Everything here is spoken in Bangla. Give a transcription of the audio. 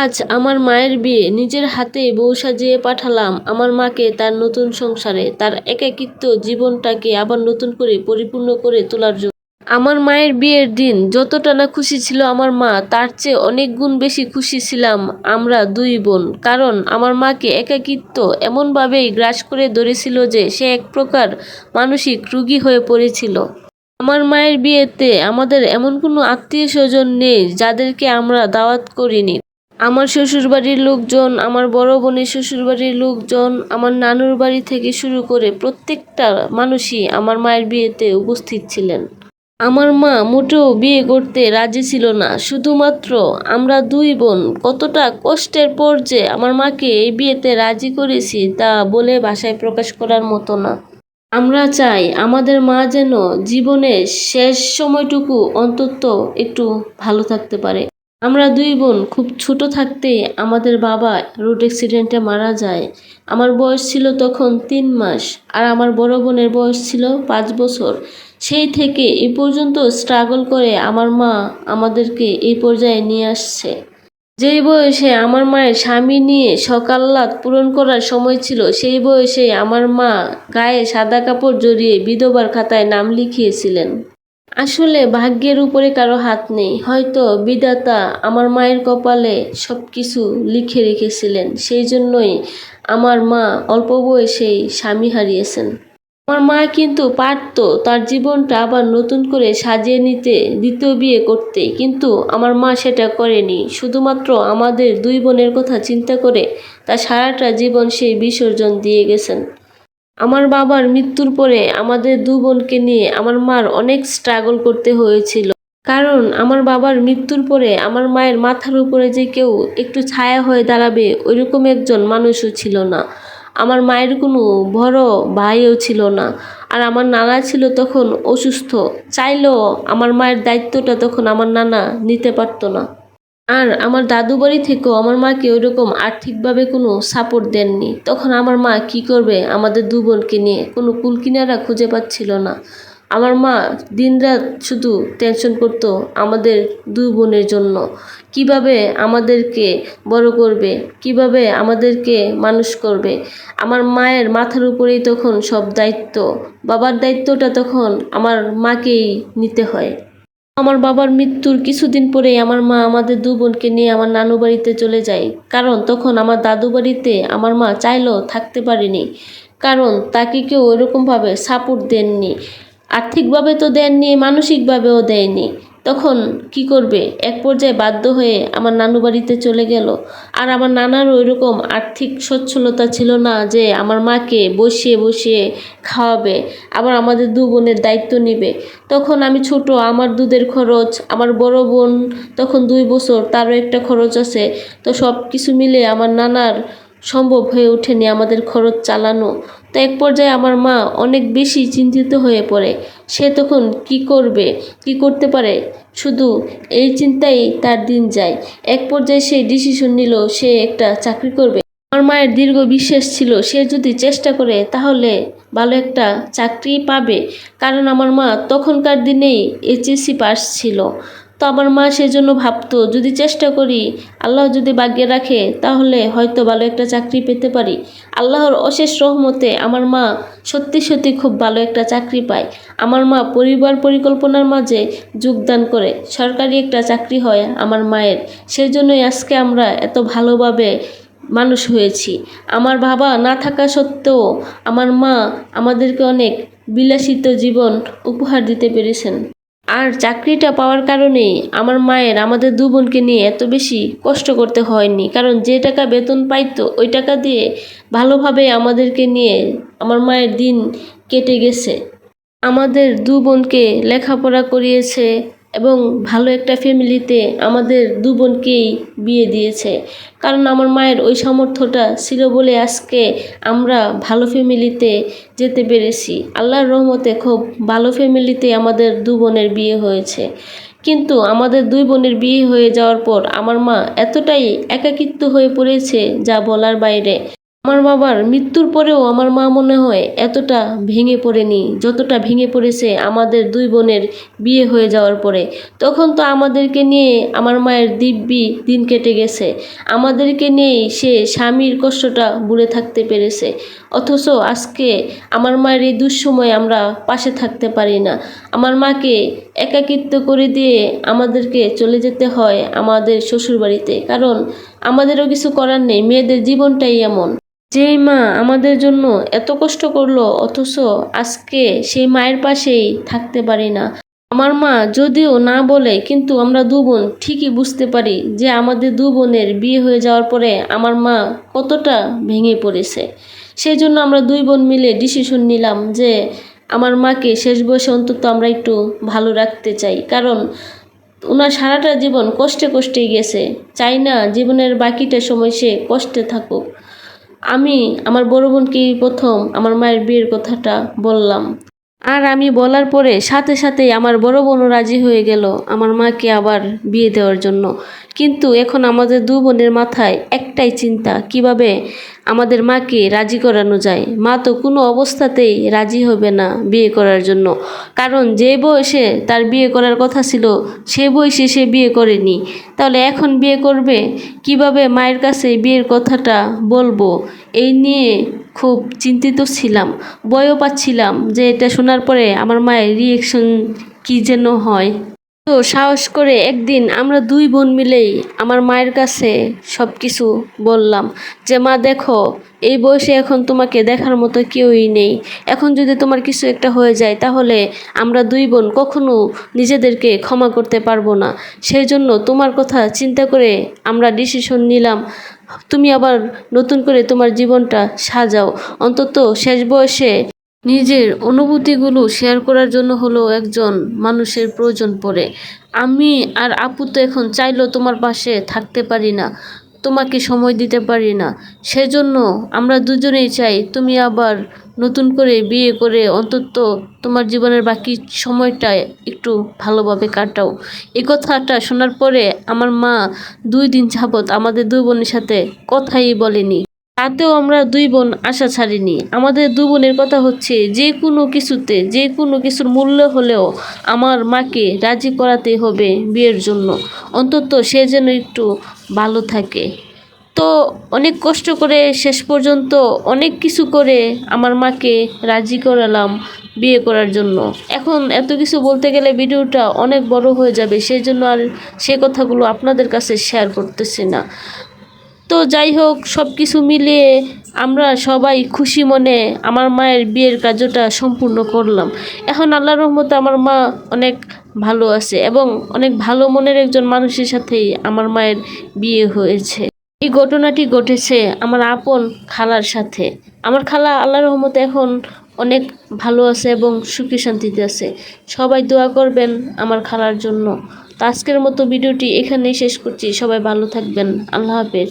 আজ আমার মায়ের বিয়ে, নিজের হাতে বউ সাজিয়ে পাঠালাম আমার মাকে তার নতুন সংসারে, তার একাকিত্ব জীবনটাকে আবার নতুন করে পরিপূর্ণ করে তোলার জন্য। আমার মায়ের বিয়ের দিন যতটা না খুশি ছিল আমার মা, তার চেয়ে অনেক গুণ বেশি খুশি ছিলাম আমরা দুই বোন। কারণ আমার মাকে একাকিত্ব এমনভাবেই গ্রাস করে ধরেছিল যে সে এক প্রকার মানসিক রুগী হয়ে পড়েছিল। আমার মায়ের বিয়েতে আমাদের এমন কোনো আত্মীয় স্বজন নেই যাদেরকে আমরা দাওয়াত করিনি। আমার শ্বশুরবাড়ির লোকজন, আমার বড় বোনের শ্বশুরবাড়ির লোকজন, আমার নানুর বাড়ি থেকে শুরু করে প্রত্যেকটা মানুষই আমার মায়ের বিয়েতে উপস্থিত ছিলেন। আমার মা মোটেও বিয়ে করতে রাজি ছিল না। শুধুমাত্র আমরা দুই বোন, কতটা কষ্টের পর যে আমার মাকে এই বিয়েতে রাজি করেছি তা বলে ভাষায় প্রকাশ করার মতো না। আমরা চাই আমাদের মা যেন জীবনের শেষ সময়টুকু অন্তত একটু ভালো থাকতে পারে। আমরা দুই বোন খুব ছোট থাকতে আমাদের বাবা রোড অ্যাক্সিডেন্টে মারা যায়। আমার বয়স ছিল তখন তিন মাস আর আমার বড় বোনের বয়স ছিল পাঁচ বছর। সেই থেকে এ পর্যন্ত স্ট্রাগল করে আমার মা আমাদেরকে এই পর্যায়ে নিয়ে আসছে। যেই বয়সে আমার মায়ের স্বামী নিয়ে সকাল্লাত পূরণ করার সময় ছিল, সেই বয়সে আমার মা গায়ে সাদা কাপড় জড়িয়ে বিধবার খাতায় নাম লিখিয়েছিলেন। আসলে ভাগ্যের উপরে কারও হাত নেই। হয়তো বিধাতা আমার মায়ের কপালে সব কিছু লিখে রেখেছিলেন। সেই জন্যই আমার মা অল্প বয়সেই স্বামী হারিয়েছেন। আমার মা কিন্তু পারত তার জীবনটা আবার নতুন করে সাজিয়ে নিতে দ্বিতীয় বিয়ে করতে। কিন্তু আমার মা সেটা করেনি। শুধুমাত্র আমাদের দুই বোনের কথা চিন্তা করে তার সারাটা জীবন সেই বিসর্জন দিয়ে গেছেন। আমার বাবার মৃত্যুর পরে আমাদের দু বোনকে নিয়ে আমার মার অনেক স্ট্রাগল করতে হয়েছিল। কারণ আমার বাবার মৃত্যুর পরে আমার মায়ের মাথার উপরে যে কেউ একটু ছায়া হয়ে দাঁড়াবে, ওইরকম একজন মানুষও ছিল না। আমার মায়ের কোনো বড় ভাইও ছিল না। আর আমার নানা ছিল তখন অসুস্থ। চাইলেও আমার মায়ের দায়িত্বটা তখন আমার নানা নিতে পারতো না। আর আমার দাদু বাড়ি থেকেও আমার মাকে ওইরকম আর্থিকভাবে কোনো সাপোর্ট দেননি। তখন আমার মা কি করবে? আমাদের দু বোনকে নিয়ে কোনো কুল কিনারা খুঁজে পাচ্ছিল না। আমার মা দিনরাত শুধু টেনশন করতো আমাদের দু বোনের জন্য। কীভাবে আমাদেরকে বড় করবে? কীভাবে আমাদেরকে মানুষ করবে? আমার মায়ের মাথার উপরেই তখন সব দায়িত্ব। বাবার দায়িত্বটা তখন আমার মাকেই নিতে হয়। আমার বাবার মৃত্যুর কিছুদিন পরেই আমার মা আমাদের দু বোনকে নিয়ে আমার নানু বাড়িতে চলে যায়। কারণ তখন আমার দাদু বাড়িতে আমার মা চাইলেও থাকতে পারেনি। কারণ তাকে কেউ ওইরকমভাবে সাপোর্ট দেননি। আর্থিকভাবে তো দেননি, মানসিকভাবেও দেয়নি। তখন কি করবে? এক পর্যায়ে বাধ্য হয়ে আমার নানু বাড়িতে চলে গেল। আর আমার নানার ওইরকম আর্থিক সচ্ছলতা ছিল না যে আমার মাকে বসিয়ে বসিয়ে খাওয়াবে, আবার আমাদের দু বোনের দায়িত্ব নেবে। তখন আমি ছোট, আমার দুধের খরচ, আমার বড় বোন, তখন দুই বছর, তারও একটা খরচ আছে। তো সব কিছু মিলে আমার নানার সম্ভব হয়ে ওঠেনি আমাদের খরচ চালানো। তো এক পর্যায়ে আমার মা অনেক বেশি চিন্তিত হয়ে পড়ে। সে তখন কি করবে, কি করতে পারে? শুধু এই চিন্তাই তার দিন যায়। এক পর্যায়ে সে ডিসিশন নিল সে একটা চাকরি করবে। আমার মায়ের দীর্ঘ বিশ্বাস ছিল, সে যদি চেষ্টা করে তাহলে ভালো একটা চাকরি পাবে। কারণ আমার মা তখনকার দিনেই এইচএসসি পাস ছিল। তো আমার মা সেজন্য ভাবতো, যদি চেষ্টা করি, আল্লাহ যদি ভাগ্যে রাখে, তাহলে হয়তো ভালো একটা চাকরি পেতে পারি। আল্লাহর অশেষ রহমতে আমার মা সত্যি সত্যি খুব ভালো একটা চাকরি পায়। আমার মা পরিবার পরিকল্পনার মাঝে যোগদান করে। সরকারি একটা চাকরি হয় আমার মায়ের। সেই জন্যই আজকে আমরা এত ভালোভাবে মানুষ হয়েছি। আমার বাবা না থাকা সত্ত্বেও আমার মা আমাদেরকে অনেক বিলাসিত জীবন উপহার দিতে পেরেছেন। আর চাকরিটা পাওয়ার কারণে আমার মায়ের, আমাদের দু বোনকে নিয়ে এত বেশি কষ্ট করতে হয়নি। কারণ যে টাকা বেতন পাইতো, ওই টাকা দিয়ে ভালোভাবে আমাদেরকে নিয়ে আমার মায়ের দিন কেটে গেছে। আমাদের দু বোনকে লেখাপড়া করিয়েছে এবং ভালো একটা ফ্যামিলিতে আমাদের দু বোনকেই বিয়ে দিয়েছে। কারণ আমার মায়ের ওই সামর্থ্যটা ছিল বলে আজকে আমরা ভালো ফ্যামিলিতে যেতে পেরেছি। আল্লাহর রহমতে খুব ভালো ফ্যামিলিতে আমাদের দু বোনের বিয়ে হয়েছে। কিন্তু আমাদের দুই বোনের বিয়ে হয়ে যাওয়ার পর আমার মা এতটাই একাকিত্ব হয়ে পড়েছে যা বলার বাইরে। আমার বাবার মৃত্যুর পরেও আমার মা মনে হয় এতটা ভেঙে পড়েনি, যতটা ভেঙে পড়েছে আমাদের দুই বোনের বিয়ে হয়ে যাওয়ার পরে। তখন তো আমাদেরকে নিয়ে আমার মায়ের দিব্যি দিন কেটে গেছে। আমাদেরকে নিয়েই সে স্বামীর কষ্টটা ভুলে থাকতে পেরেছে। অথচ আজকে আমার মায়ের এই দুঃসময়ে আমরা পাশে থাকতে পারি না। আমার মাকে একাকিত্ব করে দিয়ে আমাদেরকে চলে যেতে হয় আমাদের শ্বশুরবাড়িতে। কারণ আমাদেরও কিছু করার নেই, মেয়েদের জীবনটাই এমন। যেই মা আমাদের জন্য এত কষ্ট করল, অথচ আজকে সেই মায়ের পাশেই থাকতে পারি না। আমার মা যদিও না বলে, কিন্তু আমরা দু বোন ঠিকই বুঝতে পারি যে আমাদের দু বোনের বিয়ে হয়ে যাওয়ার পরে আমার মা কতটা ভেঙে পড়েছে। সেই জন্য আমরা দুই বোন মিলে ডিসিশন নিলাম যে আমার মাকে শেষ বয়সে অন্তত আমরা একটু ভালো রাখতে চাই। কারণ ওনার সারাটা জীবন কষ্টে কষ্টেই গেছে। চাই না জীবনের বাকিটা সময় সে কষ্টে থাকুক। আমি, আমার বড় বোনকে প্রথম আমার মায়ের বিয়ের কথাটা বললাম? আর আমি বলার পরে সাথে সাথে আমার বড় বোনও রাজি হয়ে গেল আমার মাকে আবার বিয়ে দেওয়ার জন্য। কিন্তু এখন আমাদের দু বোনের মাথায় একটাই চিন্তা, কীভাবে আমাদের মাকে রাজি করানো যায়। মা তো কোনো অবস্থাতেই রাজি হবে না বিয়ে করার জন্য। কারণ যে বয়সে তার বিয়ে করার কথা ছিল, সে বয়সে সে বিয়ে করেনি। তাহলে এখন বিয়ে করবে? কীভাবে মায়ের কাছে বিয়ের কথাটা বলব? এই নিয়ে খুব চিন্তিত ছিলাম বয়ও পাচ্ছিলাম যে এটা শোনার পরে আমার মায়ের রিয়েকশন কী যেন হয়। তো সাহস করে একদিন আমরা দুই বোন মিলেই আমার মায়ের কাছে সব কিছু বললাম যে, মা, দেখো, এই বয়সে এখন তোমাকে দেখার মতো কেউই নেই। এখন যদি তোমার কিছু একটা হয়ে যায়, তাহলে আমরা দুই বোন কখনো নিজেদেরকে ক্ষমা করতে পারব না। সেই জন্য তোমার কথা চিন্তা করে আমরা ডিসিশন নিলাম। তুমি আবার নতুন করে তোমার জীবনটা সাজাও। অন্তত শেষ বয়সে নিজের অনুভূতিগুলো শেয়ার করার জন্য হলো একজন মানুষের প্রয়োজন পড়ে। আমি আর আপু তো এখন চাইলেও তোমার পাশে থাকতে পারি না, তোমাকে সময় দিতে পারি না। সেজন্য আমরা দুজনেই চাই তুমি আবার নতুন করে বিয়ে করে অন্তত তোমার জীবনের বাকি সময়টা একটু ভালোভাবে কাটাও। এই কথাটা শোনার পরে আমার মা দুই দিন যাবৎ আমাদের দুই বোনের সাথে কথাই বলেনি। তাতেও আমরা দুই বোন আশা ছাড়িনি। আমাদের দু বোনের কথা হচ্ছে, যে কোনো কিছুতে, যে কোনো কিছুর মূল্য হলেও আমার মাকে রাজি করাতে হবে বিয়ের জন্য। অন্তত সে যেন একটু ভালো থাকে। তো অনেক কষ্ট করে শেষ পর্যন্ত অনেক কিছু করে আমার মাকে রাজি করালাম বিয়ে করার জন্য। এখন এত কিছু বলতে গেলে ভিডিওটা অনেক বড় হয়ে যাবে, সেই জন্য আর সে কথাগুলো আপনাদের কাছে শেয়ার করতেছি না। তো যাই হোক সব কিছু মিলিয়ে আমরা সবাই খুশি মনে আমার মায়ের বিয়ের কার্যটা সম্পূর্ণ করলাম। এখন আল্লাহ রহমতে আমার মা অনেক ভালো আছে এবং অনেক ভালো মনের একজন মানুষের সাথেই আমার মায়ের বিয়ে হয়েছে। এই ঘটনাটি ঘটেছে আমার আপন খালার সাথে। আমার খালা আল্লাহ রহমতে এখন অনেক ভালো আছে এবং সুখী শান্তিতে আছে। সবাই দোয়া করবেন আমার খালার জন্য। তো আজকের মতো ভিডিওটি এখানেই শেষ করছি। সবাই ভালো থাকবেন। আল্লাহ হাফেজ।